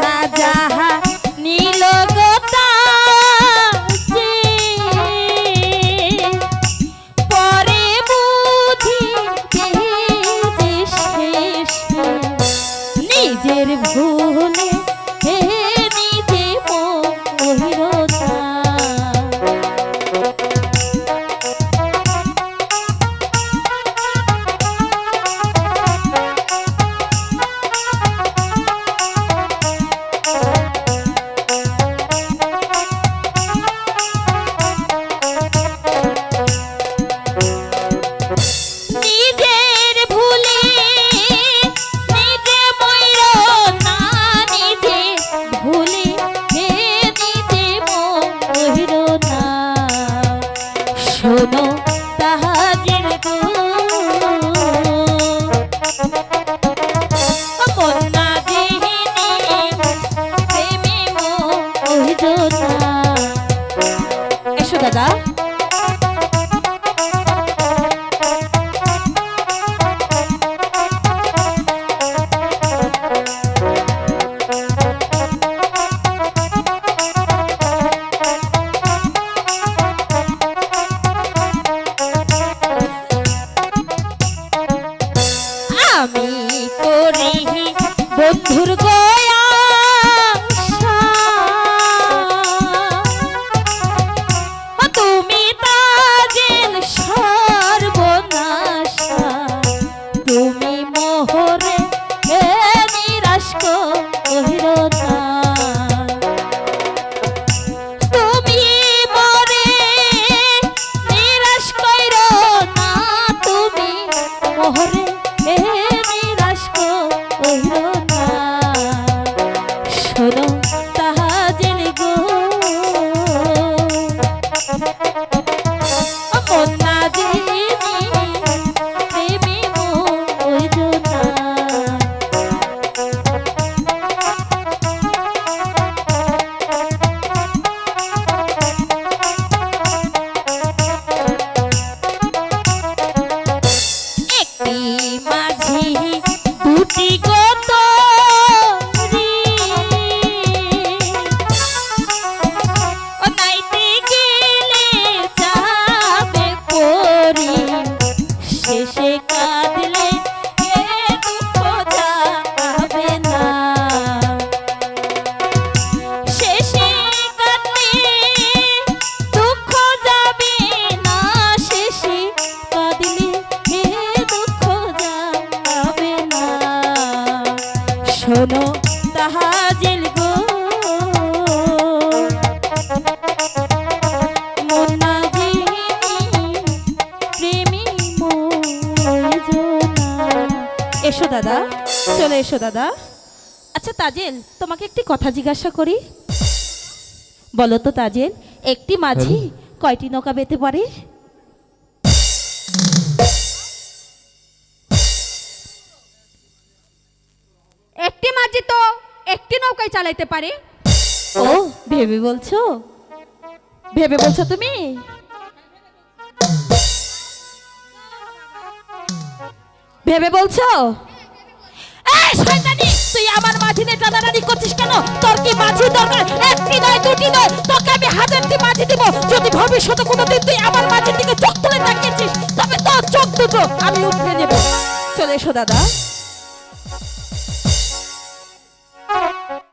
না যাহা আমি করি বন্ধুর গয়া তুমি তাজেন সর্বনাশা চলে এসো দাদা। আচ্ছা তাজেল তোমাকে একটি কথা জিজ্ঞাসা করি। বলো তো তাজেল একটি মাঝি কয়টি নৌকা বেতে পারে? একটি মাঝি তো একটি নৌকায় চালাইতে পারে। ও ভেবে বলছো? ভেবে বলছো তুমি? ভেবে বলছো? শয়তানি তুই আমার মাঝি নিয়ে টানাটানি করছিস কেন? তোর কি মাঝি দরকার? একটি নয় দুটি নয়, তোকে আমি হাজারটি মাঝি দিব। যদি ভবিষ্যতে কোনোদিন তুই আমার মাঝির দিকে চোখ তুলে তাকিয়েছিস, তবে তোর চোখ দুটো আমি উঠে নেব চলে এসো দাদা।